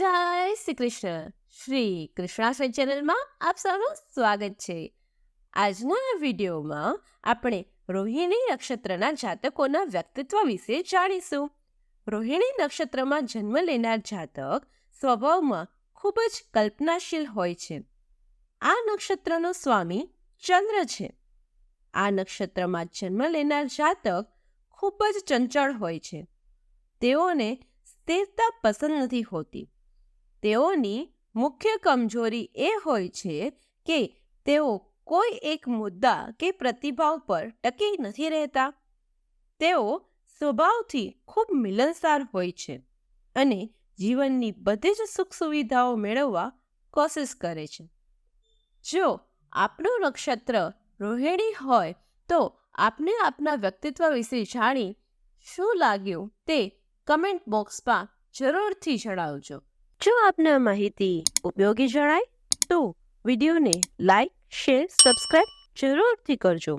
જય શ્રી કૃષ્ણ. શ્રી કૃષ્ણાશ્રય ચેનલમાં આપ સૌનું સ્વાગત છે. આજના વિડીયોમાં આપણે રોહિણી નક્ષત્રના જાતકોના વ્યક્તિત્વ વિશે જાણીશું. રોહિણી નક્ષત્રમાં જન્મ લેનાર જાતક સ્વભાવમાં ખૂબ જ કલ્પનાશીલ હોય છે. આ નક્ષત્રનો સ્વામી ચંદ્ર છે. આ નક્ષત્રમાં જન્મ લેનાર જાતક ખૂબ જ ચંચળ હોય છે. તેઓને સ્થિરતા પસંદ નથી હોતી. તેઓની મુખ્ય કમજોરી એ હોય છે કે તેઓ કોઈ એક મુદ્દા કે પ્રતિભાવ પર ટકી નથી રહેતા. તેઓ સ્વભાવથી ખૂબ મિલનસાર હોય છે અને જીવનની બધી જ સુખ સુવિધાઓ મેળવવા કોશિશ કરે છે. જો આપણું નક્ષત્ર રોહિણી હોય તો આપને આપના વ્યક્તિત્વ વિશે જાણી શું લાગ્યું તે કમેન્ટ બોક્સમાં જરૂરથી જણાવજો. જો આપને માહિતી ઉપયોગી જણાય તો વિડીયોને લાઈક શેર સબસ્ક્રાઈબ જરૂરથી કરજો.